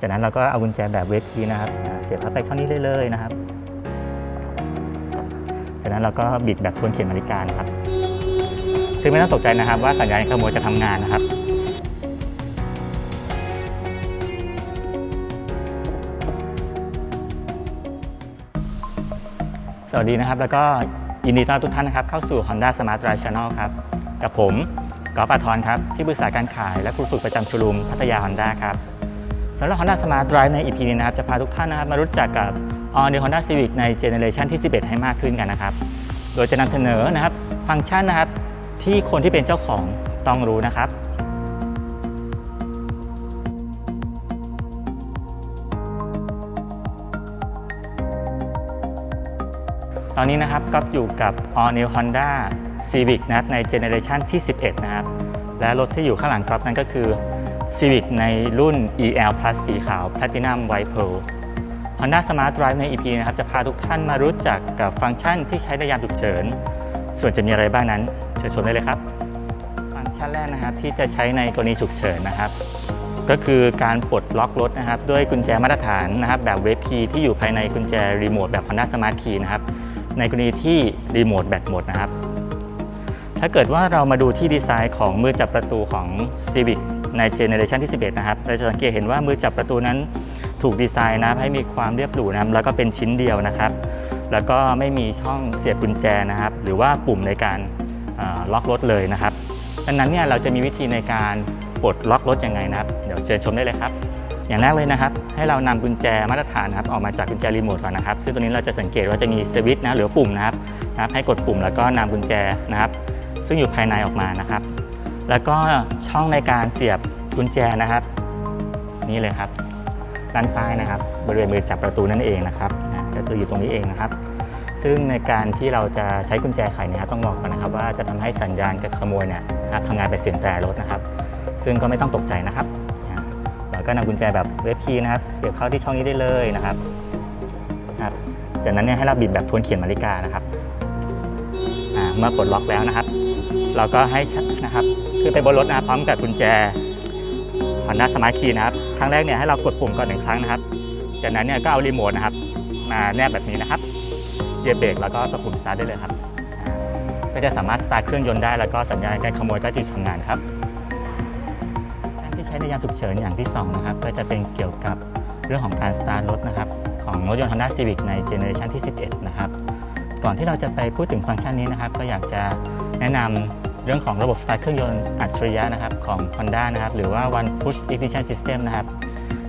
จากนั้นเราก็เอากุญแจแบบเวทคีนะครับอ่าเสียบเข้าไปช่องนี้ได้เลยนะครับ จากนั้นเราก็บิดแบบทวนเข็มนาฬิกานะครับ ซึ่งไม่ต้องตกใจนะครับว่าสัญญาณขโมยจะทำงานนะครับ สวัสดีนะครับแล้วก็ยินดีต้อนรับทุกท่านนะครับเข้าสู่ Honda Smart Drive Channel ครับ กับผมกอล์ฟอาทรครับ ที่ปรึกษาการขายและครูฝึกประจำชลูมพัทยา Honda ครับ สำหรับ Honda Smart Drive ใน EP นี้นะครับ จะพาทุกท่านนะครับมารู้จักกับ All New Honda Civic ในเจเนเรชันที่ 11 ให้มากขึ้นกันนะครับ โดยจะนำเสนอนะครับฟังก์ชันนะครับที่คนที่เป็นเจ้าของต้องรู้นะครับตอนนี้นะครับก็อยู่กับ All New Honda Civic นะครับในเจเนเรชันที่ 11 นะครับ และรถที่อยู่ข้างหลังก๊อฟนั่นก็คือ Civic ในรุ่น EL Plus สีขาว Platinum White Pearl Honda Smart Drive ใน EP นะครับ จะพาทุกท่านมารู้จักกับฟังก์ชันที่ใช้ในยามฉุกเฉิน ส่วนจะมีอะไรบ้างนั้น เชิญชมได้เลยครับ ฟังก์ชันแรกนะครับที่จะใช้ในกรณีฉุกเฉินนะครับ ก็คือการปลดล็อกรถนะครับ ด้วยกุญแจมาตรฐานนะครับ แบบเวฟคีย์ที่อยู่ภายในกุญแจรีโมทแบบ Honda Smart Key นะครับ ในกรณีที่รีโมทแบตหมดนะครับ ถ้าเกิดว่าเรามาดูที่ดีไซน์ของมือจับประตูของ Civic ในเจเนเรชันที่ 11 นะครับเราจะสังเกตเห็นว่ามือจับประตูนั้นถูกดีไซน์นะให้มีความเรียบหรูนะแล้วก็เป็นชิ้นเดียวนะครับ แล้วก็ไม่มีช่องเสียบกุญแจนะครับ หรือว่าปุ่มในการล็อกรถเลยนะครับดังนั้นเนี่ยเราจะมีวิธีในการปลดล็อกรถยังไงนะครับ เดี๋ยวเชิญชมได้เลยครับ อย่างแรกเลยนะครับ ให้เรานำกุญแจมาตรฐานนะครับออกมาจากกุญแจรีโมทก่อนนะครับ ซึ่งตัวนี้เราจะสังเกตว่าจะมีสวิตช์นะหรือปุ่มนะครับนะครับ ให้กดปุ่มแล้วก็นำกุญแจนะครับ ซึ่งอยู่ภายในออกมานะครับ แล้วก็ช่องในการเสียบกุญแจนะครับ นี่เลยครับด้านใต้นะครับ บริเวณมือจับประตูนั่นเองนะครับก็คืออยู่ตรงนี้เองนะครับ ซึ่งในการที่เราจะใช้กุญแจไขเนี่ยต้องบอกก่อนนะครับ ว่าจะทำให้สัญญาณการขโมยเนี่ยนะครับทำงานเป็นเสียงแตรรถนะครับ ซึ่งก็ไม่ต้องตกใจนะครับเราก็นำกุญแจแบบเวฟคีย์นะครับเสียบเข้าที่ช่องนี้ได้เลยนะครับนะครับจากนั้นเนี่ยให้เราบีบแบบทวนเขียนนาฬิกานะครับอ่าเมื่อกดล็อกแล้วนะครับ เราก็ให้นะครับขึ้นไปบนรถนะพร้อมกับกุญแจ Honda Smart Key นะครับครั้งแรกเนี่ยให้เรากดปุ่มก่อนหนึ่งครั้งนะครับ จากนั้นเนี่ยก็เอารีโมทนะครับมาแนบแบบนี้นะครับเหยียบเบรกแล้วก็กดปุ่มสตาร์ทได้เลยครับ ก็จะสามารถสตาร์ทเครื่องยนต์ได้แล้วก็สัญญาณการขโมยก็จะหยุดทำงานครับการที่ใช้ในยามฉุกเฉินอย่างที่สองนะครับ ก็จะเป็นเกี่ยวกับเรื่องของการสตาร์ทรถนะครับ ของรถยนต์ Honda Civic ในเจเนอเรชันที่ 11 นะครับ ก่อนที่เราจะไปพูดถึงฟังก์ชันนี้นะครับ ก็อยากจะแนะนำ เรื่องของระบบสตาร์ทเครื่องยนต์อัจฉริยะนะครับของ Honda นะครับหรือว่า One Push Ignition System นะครับ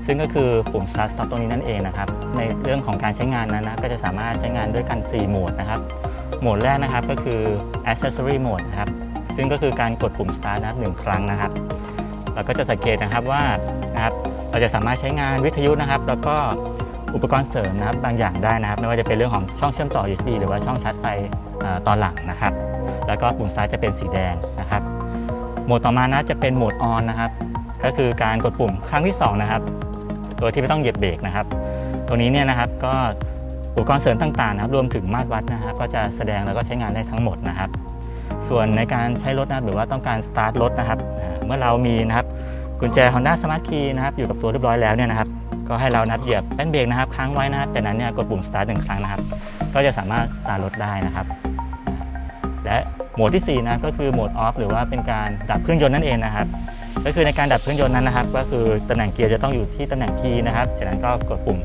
ซึ่งก็คือปุ่ม start stop ตรงนี้นั่นเองนะครับในเรื่องของการใช้งานนั้นนะก็จะสามารถใช้งานด้วยกัน 4 โหมดนะครับโหมดแรกนะครับก็คือ accessory mode นะครับซึ่งก็คือการกดปุ่ม start นะครับหนึ่งครั้งนะครับเราก็จะสังเกตนะครับว่านะครับเราจะสามารถใช้งานวิทยุนะครับ แล้วก็อุปกรณ์เสริมนะครับบางอย่างได้นะครับ ไม่ว่าจะเป็นเรื่องของช่องเชื่อมต่อ USB หรือว่าช่องชาร์จไฟตอนหลังนะครับ แล้วก็ปุ่มซ้ายจะเป็นสีแดงนะครับ โหมดต่อมานะจะเป็นโหมด on นนะครับ ก็คือการกดปุ่มครั้งที่สองนะครับ โดยที่ไม่ต้องเหยียบเบรกนะครับตัวนี้เนี่ยนะครับก็อุปกรณ์เสริมต่างๆนะครับ รวมถึงมาตรวัดนะครับ ก็จะแสดงแล้วก็ใช้งานได้ทั้งหมดนะครับ ส่วนในการใช้รถนะรหรือว่าต้องการสตาร์ทรถนะครับ เมื่อเรามีนะครับกุญแจ Honda Smart Key นะครับอยู่กับตัวเรียบร้อยแล้วเนี่ยนะครับก็ให้เรานับเหยียบแป้นเบรกนะครับค้างไว้นะครับจากนั้นเนี่ยกดปุ่ม start หนึ่งครั้งนะครับ ก็จะสามารถสตาร์ทรถได้นะครับ และโหมดที่สี่นะก็คือโหมด off หรือว่าเป็นการดับเครื่องยนต์นั่นเองนะครับ ก็คือในการดับเครื่องยนต์นั้นนะครับ ก็คือตำแหน่งเกียร์จะต้องอยู่ที่ตำแหน่งคีย์นะครับจากนั้นก็กดปุ่ม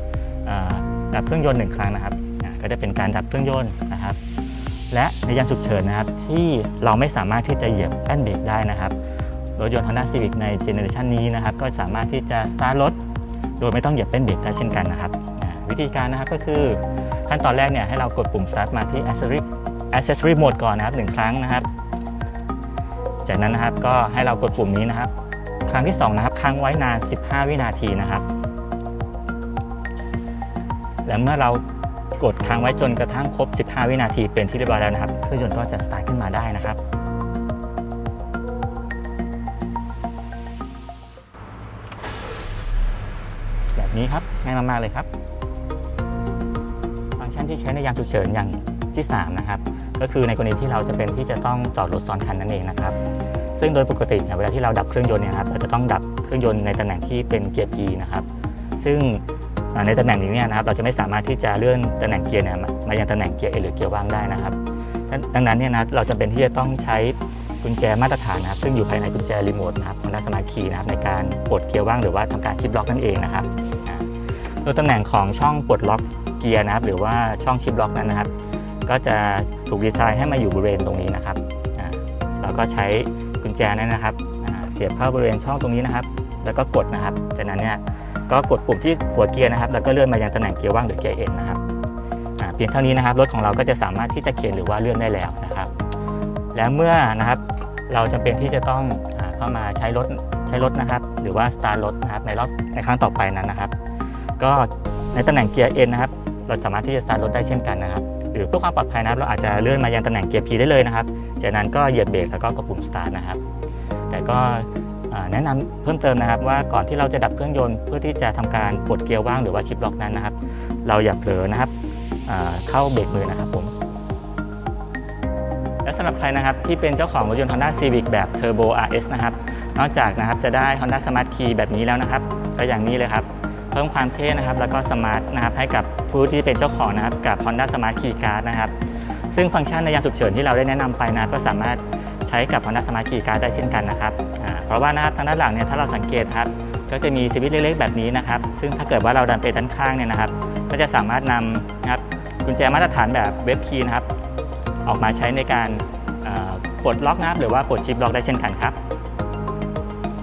ดับเครื่องยนต์หนึ่งครั้งนะครับ ก็จะเป็นการดับเครื่องยนต์นะครับ และในยามฉุกเฉินนะครับที่เราไม่สามารถที่จะเหยียบแป้นเบรกได้นะครับรถยนต์ Honda Civic ในเจเนอเรชันนี้นะครับก็สามารถที่จะสตาร์ทรถโดยไม่ต้องเหยียบแป้นเบรกได้เช่นกันนะครับ วิธีการนะครับก็คือขั้นตอนแรกเนี่ยให้เรากดปุ่ม start มาที่ accessory accessory mode ก่อนนะครับหนึ่งครั้งนะครับ จากนั้นนะครับก็ให้เรากดปุ่มนี้นะครับ ครั้งที่ 2 นะครับค้างไว้นาน 15 วินาทีนะครับ และเมื่อเรากดค้างไว้จนกระทั่งครบ 15 วินาทีเป็นที่เรียบร้อยแล้วนะครับเครื่องยนต์ก็จะสตาร์ทขึ้นมาได้นะครับแบบนี้ครับง่ายมากๆเลยครับ ฟังก์ชันที่ใช้ในยามฉุกเฉินอย่างที่ 3 นะครับ ก็คือในกรณีที่เราจะเป็นที่จะต้องจอดรถซ้อนคันนั่นเองนะครับซึ่งโดยปกติเนี่ยเวลาที่เราดับเครื่องยนต์เนี่ยครับเราจะต้องดับเครื่องยนต์ในตำแหน่งที่เป็นเกียร์ P นะครับซึ่งในตำแหน่งนี้เนี่ยนะครับเราจะไม่สามารถที่จะเลื่อนตำแหน่งเกียร์เนี่ยมายังตำแหน่งเกียร์ A หรือเกียร์ว่างได้นะครับดังนั้นเนี่ยนะเราจำเป็นที่จะต้องใช้กุญแจมาตรฐานนะครับ ซึ่งอยู่ภายในกุญแจรีโมทนะครับของ Honda Smart Key นะครับในการปลดเกียร์ว่างหรือว่าทำการชิปล็อกนั่นเองนะครับโดยตำแหน่งของช่องปลดล็อกเกียร์นะครับหรือว่าช่องชิปล็อกนั้นนะครับ ก็จะถูกดีไซน์ให้มาอยู่บริเวณตรงนี้นะครับเราก็ใช้กุญแจนั้นนะครับเสียบเข้าบริเวณช่องตรงนี้นะครับ แล้วก็กดนะครับ จากนั้นเนี่ยก็กดปุ่มที่หัวเกียร์นะครับ แล้วก็เลื่อนมายังตำแหน่งเกียร์ว่างหรือเกียร์เอ็นนะครับเพียงเท่านี้นะครับ รถของเราก็จะสามารถที่จะเข็นหรือว่าเลื่อนได้แล้วนะครับ แล้วเมื่อนะครับเราจำเป็นที่จะต้องเข้ามาใช้รถใช้รถนะครับ หรือว่าสตาร์ทรถนะครับในรอบในครั้งต่อไปนั้นนะครับ ก็ในตำแหน่งเกียร์เอ็นนะครับ เราสามารถที่จะสตาร์ทรถได้เช่นกันนะครับ หรือเพื่อความปลอดภัยนะครับเราอาจจะเลื่อนมายังตำแหน่งเกียร์ P ได้เลยนะครับ จากนั้นก็เหยียบเบรกแล้วก็กดปุ่มสตาร์ทนะครับ แต่ก็แนะนำเพิ่มเติมนะครับ ว่าก่อนที่เราจะดับเครื่องยนต์เพื่อที่จะทำการปลดเกียร์ว่างหรือว่าชิปล็อกนั้นนะครับ เราอย่าเผลอนะครับเข้าเบรกมือนะครับผมและสำหรับใครนะครับที่เป็นเจ้าของรถยนต์ Honda Civic แบบ Turbo RS นะครับ นอกจากนะครับจะได้ Honda Smart Key แบบนี้แล้วนะครับ ก็อย่างนี้เลยครับ เพิ่มความเท่นะครับ แล้วก็สมาร์ทนะครับให้กับผู้ที่เป็นเจ้าของนะครับกับ Honda Smart Key Card นะครับ ซึ่งฟังก์ชันในยามฉุกเฉินที่เราได้แนะนำไปนะก็สามารถใช้กับ Honda Smart Key Card ได้เช่นกันนะครับเพราะว่านะครับทางด้านหลังเนี่ยถ้าเราสังเกตครับก็จะมีสวิตช์เล็กๆแบบนี้นะครับ ซึ่งถ้าเกิดว่าเราดันไปด้านข้างเนี่ยนะครับ ก็จะสามารถนำนะครับกุญแจมาตรฐานแบบเว็บคีย์นะครับ ออกมาใช้ในการปลดล็อกนะครับหรือว่าปลดชิปล็อกได้เช่นกันครับ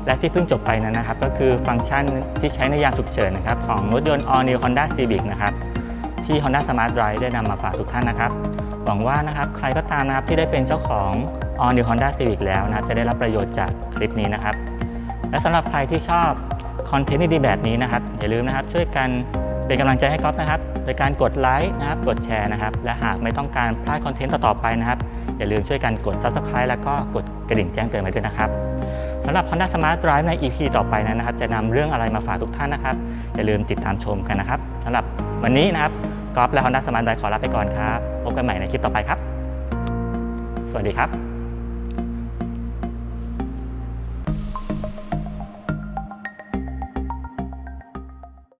และที่เพิ่งจบไปนั้นนะครับ ก็คือฟังก์ชันที่ใช้ในยามฉุกเฉินนะครับของรถยนต์ All New Honda Civic นะครับที่ Honda Smart Drive ได้นำมาฝากทุกท่านนะครับหวังว่านะครับใครก็ตามนะครับที่ได้เป็นเจ้าของ All New Honda Civic แล้วนะจะได้รับประโยชน์จากคลิปนี้นะครับ และสำหรับใครที่ชอบคอนเทนต์ดีๆแบบนี้นะครับอย่าลืมนะครับช่วยกันเป็นกำลังใจให้ก๊อฟนะครับโดยการกดไลค์นะครับกดแชร์นะครับและหากไม่ต้องการพลาดคอนเทนต์ต่อๆไปนะครับอย่าลืมช่วยกันกด Subscribe แล้วก็กดกระดิ่งแจ้งเตือนไว้ด้วยนะครับำหรับ Honda Smart Drive ใน EP ต่อไปนั้นนะครับ จะนำเรื่องอะไรมาฝากทุกท่านนะครับ อย่าลืมติดตามชมกันนะครับสำหรับวันนี้นะครับกอล์ฟและ Honda Smart Drive ขอลาไปก่อนครับ พบกันใหม่ในคลิปต่อไปครับ สวัสดีครับ